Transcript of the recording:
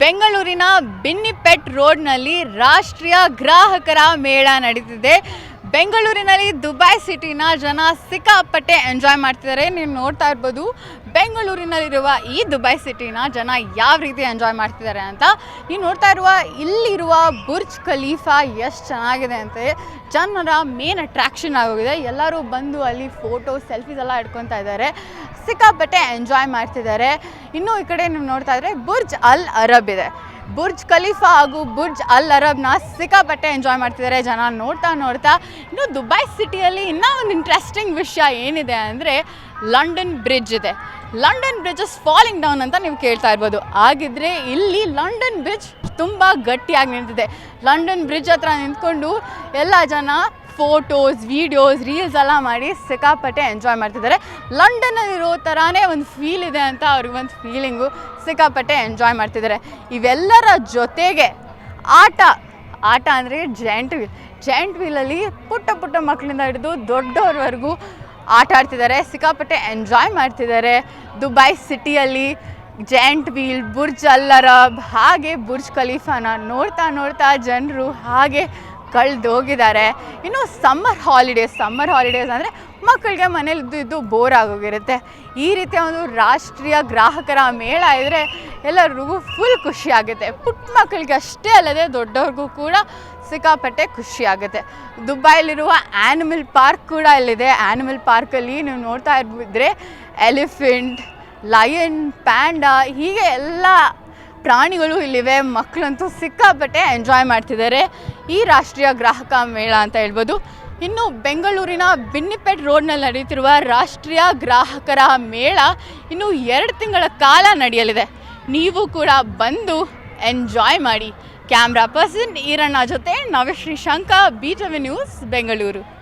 ಬೆಂಗಳೂರಿನ ಬಿನ್ನಿಪೆಟ್ ರೋಡ್ನಲ್ಲಿ ರಾಷ್ಟ್ರೀಯ ಗ್ರಾಹಕರ ಮೇಳ ನಡೀತಿದೆ. ಬೆಂಗಳೂರಿನಲ್ಲಿ ದುಬೈ ಸಿಟಿನ ಜನ ಸಿಕ್ಕಾಪಟ್ಟೆ ಎಂಜಾಯ್ ಮಾಡ್ತಿದ್ದಾರೆ. ನೀವು ನೋಡ್ತಾ ಇರ್ಬೋದು, ಬೆಂಗಳೂರಿನಲ್ಲಿರುವ ಈ ದುಬೈ ಸಿಟಿನ ಜನ ಯಾವ ರೀತಿ ಎಂಜಾಯ್ ಮಾಡ್ತಿದ್ದಾರೆ ಅಂತ. ನೀವು ನೋಡ್ತಾ ಇರುವ, ಇಲ್ಲಿರುವ ಬುರ್ಜ್ ಖಲೀಫಾ ಎಷ್ಟು ಚೆನ್ನಾಗಿದೆ ಅಂತ. ಜನರ ಮೇನ್ ಅಟ್ರಾಕ್ಷನ್ ಆಗೋಗಿದೆ. ಎಲ್ಲರೂ ಬಂದು ಅಲ್ಲಿ ಫೋಟೋ ಸೆಲ್ಫೀಸ್ ಎಲ್ಲ ಇಟ್ಕೊತಾ ಇದ್ದಾರೆ. ಸಿಕ್ಕಾಪಟ್ಟೆ ಎಂಜಾಯ್ ಮಾಡ್ತಿದ್ದಾರೆ. ಇನ್ನು ಈ ಕಡೆ ನೀವು ನೋಡ್ತಾ ಇದ್ರೆ ಬುರ್ಜ್ ಅಲ್ ಅರಬ್ ಇದೆ. ಬುರ್ಜ್ ಖಲೀಫಾ ಹಾಗೂ ಬುರ್ಜ್ ಅಲ್ ಅರಬ್ನ ಸಿಕ್ಕಾಪಟ್ಟೆ ಎಂಜಾಯ್ ಮಾಡ್ತಿದ್ದಾರೆ. ಜನ ನೋಡ್ತಾ ನೋಡ್ತಾ ಇನ್ನು ದುಬೈ ಸಿಟಿಯಲ್ಲಿ ಇನ್ನೂ ಒಂದು ಇಂಟ್ರೆಸ್ಟಿಂಗ್ ವಿಷಯ ಏನಿದೆ ಅಂದರೆ ಲಂಡನ್ ಬ್ರಿಡ್ಜ್ ಇದೆ. London bridge is falling down ಅಂತ ನೀವು ಕೇಳ್ತಾ ಇರ್ಬೋದು. ಆಗಿದ್ರೆ ಇಲ್ಲಿ ಲಂಡನ್ ಬ್ರಿಡ್ಜ್ ತುಂಬ ಗಟ್ಟಿಯಾಗಿ ನಿಂತಿದೆ. ಲಂಡನ್ ಬ್ರಿಡ್ಜ್ ಹತ್ರ ನಿಂತ್ಕೊಂಡು ಎಲ್ಲ ಜನ ಫೋಟೋಸ್ ವೀಡಿಯೋಸ್ ರೀಲ್ಸ್ ಎಲ್ಲ ಮಾಡಿ ಸಿಕ್ಕಾಪಟ್ಟೆ ಎಂಜಾಯ್ ಮಾಡ್ತಿದ್ದಾರೆ. ಲಂಡನ್ನಲ್ಲಿರೋ ಥರನೇ ಒಂದು ಫೀಲ್ ಇದೆ ಅಂತ ಅವ್ರಿಗೊಂದು ಫೀಲಿಂಗು ಸಿಕ್ಕಾಪಟ್ಟೆ ಎಂಜಾಯ್ ಮಾಡ್ತಿದ್ದಾರೆ. ಇವೆಲ್ಲರ ಜೊತೆಗೆ ಆಟ ಆಟ ಅಂದರೆ ಜೈಂಟ್ ವೀಲ್ ಜೈಂಟ್ ವೀಲಲ್ಲಿ ಪುಟ್ಟ ಪುಟ್ಟ ಮಕ್ಕಳಿಂದ ಹಿಡಿದು ದೊಡ್ಡವ್ರವರೆಗೂ ಆಟ ಆಡ್ತಿದ್ದಾರೆ, ಸಿಕ್ಕಾಪಟ್ಟೆ ಎಂಜಾಯ್ ಮಾಡ್ತಿದ್ದಾರೆ. ದುಬೈ ಸಿಟಿಯಲ್ಲಿ ಜೈಂಟ್ ವೀಲ್ ಬುರ್ಜ್ ಅಲ್ಲರಬ್, ಹಾಗೆ ಬುರ್ಜ್ ಖಲೀಫಾನ ನೋಡ್ತಾ ನೋಡ್ತಾ ಜನರು ಹಾಗೆ ಕಳೆದೋಗಿದ್ದಾರೆ ಇನ್ನು ಸಮ್ಮರ್ ಹಾಲಿಡೇಸ್ ಸಮ್ಮರ್ ಹಾಲಿಡೇಸ್ ಅಂದರೆ ಮಕ್ಕಳಿಗೆ ಮನೇಲಿ ಇದ್ದು ಇದ್ದು ಬೋರ್ ಆಗೋಗಿರುತ್ತೆ. ಈ ರೀತಿಯ ಒಂದು ರಾಷ್ಟ್ರೀಯ ಗ್ರಾಹಕರ ಮೇಳ ಇದ್ದರೆ ಎಲ್ಲರಿಗೂ ಫುಲ್ ಖುಷಿಯಾಗುತ್ತೆ ಪುಟ್ಟ ಮಕ್ಕಳಿಗೆ ಅಷ್ಟೇ ಅಲ್ಲದೆ ದೊಡ್ಡವ್ರಿಗೂ ಕೂಡ ಸಿಕ್ಕಾಪಟ್ಟೆ ಖುಷಿಯಾಗುತ್ತೆ ದುಬೈಲಿರುವ ಆ್ಯನಿಮಲ್ ಪಾರ್ಕ್ ಕೂಡ ಇಲ್ಲಿದೆ. ಆ್ಯನಿಮಲ್ ಪಾರ್ಕಲ್ಲಿ ನೀವು ನೋಡ್ತಾ ಇದ್ದರೆ ಎಲಿಫೆಂಟ್ ಲಯನ್ ಪ್ಯಾಂಡಾ ಹೀಗೆ ಎಲ್ಲ ಪ್ರಾಣಿಗಳು ಇಲ್ಲಿವೆ, ಮಕ್ಕಳಂತೂ ಸಿಕ್ಕಾಪಟ್ಟೆ ಎಂಜಾಯ್ ಮಾಡ್ತಿದ್ದಾರೆ. ಈ ರಾಷ್ಟ್ರೀಯ ಗ್ರಾಹಕ ಮೇಳ ಅಂತ ಹೇಳ್ಬೋದು. ಇನ್ನು ಬೆಂಗಳೂರಿನ ಬಿನ್ನಿಪೇಟ್ ರೋಡ್ನಲ್ಲಿ ನಡೆಯುತ್ತಿರುವ ರಾಷ್ಟ್ರೀಯ ಗ್ರಾಹಕರ ಮೇಳ ಇನ್ನು ಎರಡು ತಿಂಗಳ ಕಾಲ ನಡೆಯಲಿದೆ. ನೀವು ಕೂಡ ಬಂದು ಎಂಜಾಯ್ ಮಾಡಿ. ಕ್ಯಾಮ್ರಾ ಪರ್ಸನ್ ಈರಣ್ಣ ಜೊತೆ ನವಶ್ರೀ ಶಂಕ ಬಿ ನ್ಯೂಸ್ ಬೆಂಗಳೂರು.